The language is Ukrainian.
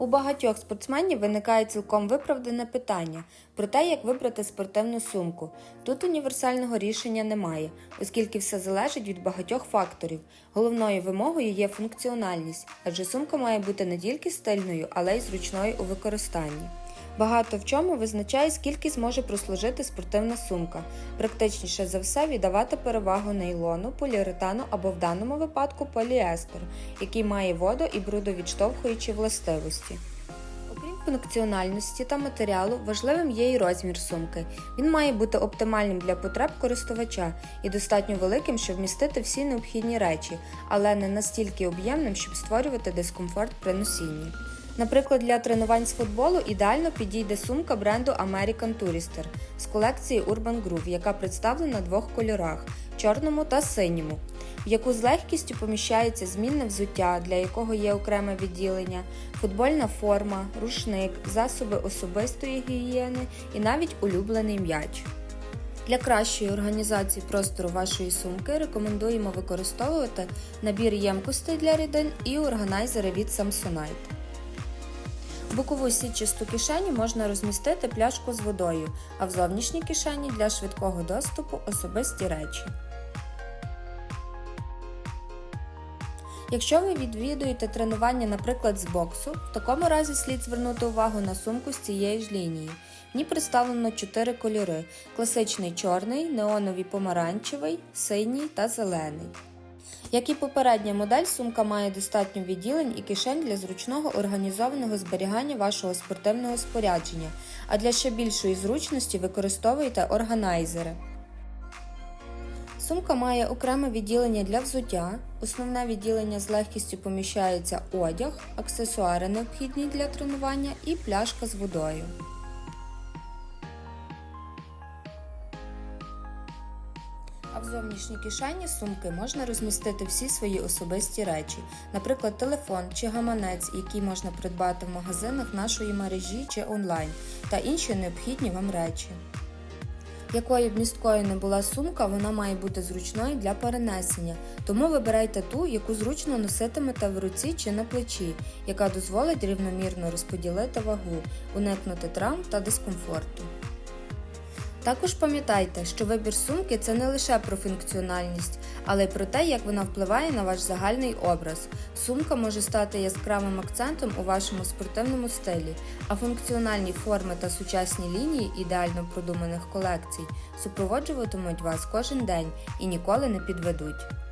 У багатьох спортсменів виникає цілком виправдане питання про те, як вибрати спортивну сумку. Тут універсального рішення немає, оскільки все залежить від багатьох факторів. Головною вимогою є функціональність, адже сумка має бути не тільки стильною, але й зручною у використанні. Багато в чому визначає, скільки зможе прослужити спортивна сумка. Практичніше за все віддавати перевагу нейлону, поліуретану або в даному випадку поліестеру, який має водо- і брудовідштовхуючі властивості. Окрім функціональності та матеріалу, важливим є і розмір сумки. Він має бути оптимальним для потреб користувача і достатньо великим, щоб вмістити всі необхідні речі, але не настільки об'ємним, щоб створювати дискомфорт при носінні. Наприклад, для тренувань з футболу ідеально підійде сумка бренду American Tourister з колекції Urban Groove, яка представлена в двох кольорах чорному та синьому, в яку з легкістю поміщається змінне взуття, для якого є окреме відділення, футбольна форма, рушник, засоби особистої гігієни і навіть улюблений м'яч. Для кращої організації простору вашої сумки рекомендуємо використовувати набір ємкостей для рідин і органайзери від Samsonite. Бокову сітчасту кишеню можна розмістити пляшку з водою, а в зовнішній кишені для швидкого доступу особисті речі. Якщо ви відвідуєте тренування, наприклад, з боксу, в такому разі слід звернути увагу на сумку з цієї ж лінії. В ній представлено 4 кольори: класичний чорний, неоновий помаранчевий, синій та зелений. Як і попередня модель, сумка має достатньо відділень і кишень для зручного організованого зберігання вашого спортивного спорядження, а для ще більшої зручності використовуйте органайзери. Сумка має окреме відділення для взуття. Основне відділення з легкістю поміщається одяг, аксесуари необхідні для тренування і пляшка з водою. А в зовнішній кишені сумки можна розмістити всі свої особисті речі, наприклад, телефон чи гаманець, який можна придбати в магазинах нашої мережі чи онлайн, та інші необхідні вам речі. Якою б місткою не була сумка, вона має бути зручною для перенесення, тому вибирайте ту, яку зручно носитимете в руці чи на плечі, яка дозволить рівномірно розподілити вагу, уникнути травм та дискомфорту. Також пам'ятайте, що вибір сумки це не лише про функціональність, але й про те, як вона впливає на ваш загальний образ. Сумка може стати яскравим акцентом у вашому спортивному стилі, а функціональні форми та сучасні лінії ідеально продуманих колекцій супроводжуватимуть вас кожен день і ніколи не підведуть.